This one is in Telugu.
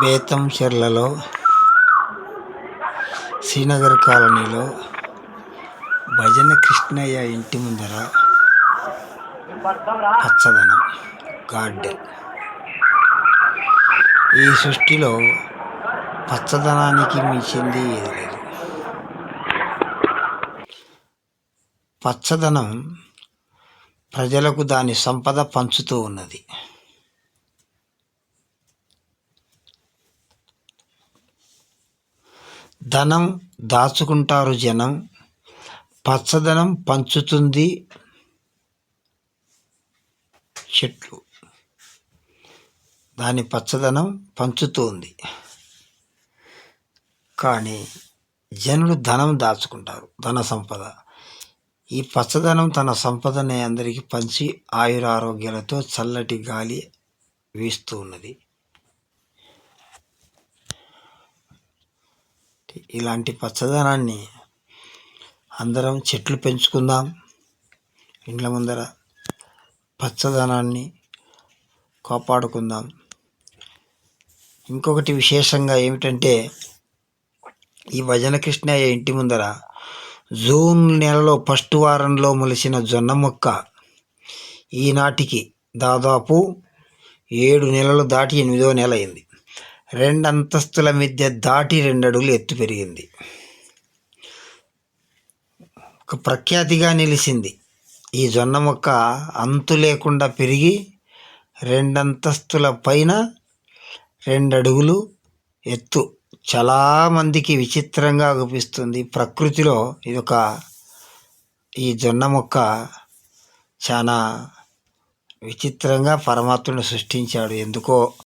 బేతంచెర్లలో శ్రీనగర్ కాలనీలో భజన కృష్ణయ్య ఇంటి ముందర పచ్చదనం గార్డెన్. ఈ సృష్టిలో పచ్చదనానికి మించింది ఏది లేదు. పచ్చదనం ప్రజలకు దాని సంపద పంచుతూ ఉన్నది. ధనం దాచుకుంటారు జనం. పచ్చదనం పంచుతుంది చెట్లు. దాని పచ్చదనం పంచుతుంది. కానీ జనులు ధనం దాచుకుంటారు ధన సంపద. ఈ పచ్చదనం తన సంపదని అందరికీ పంచి ఆయురారోగ్యాలతో చల్లటి గాలి వీస్తూ ఉన్నది. ఇలాంటి పచ్చదనాన్ని అందరం చెట్లు పెంచుకుందాం. ఇండ్ల ముందర పచ్చదనాన్ని కాపాడుకుందాం. ఇంకొకటి విశేషంగా ఏమిటంటే ఈ భజన కృష్ణయ్య ఇంటి ముందర జూన్ నెలలో ఫస్ట్ వారంలో మొలిసిన జొన్న మొక్క ఈనాటికి దాదాపు ఏడు నెలలు దాటి ఎనిమిదో నెల అయింది. రెండు అంతస్తుల దాటి రెండు అడుగులు ఎత్తు పెరిగింది. ఒక ప్రఖ్యాతిగా నిలిచింది. ఈ జొన్న మొక్క అంతు లేకుండా పెరిగి రెండంతస్తుల పైన రెండు అడుగులు ఎత్తు చాలామందికి విచిత్రంగా అనిపిస్తుంది ప్రకృతిలో ఇది ఒక ఈ జొన్న మొక్క చాలా విచిత్రంగా పరమాత్ముడు సృష్టించాడు. ఎందుకో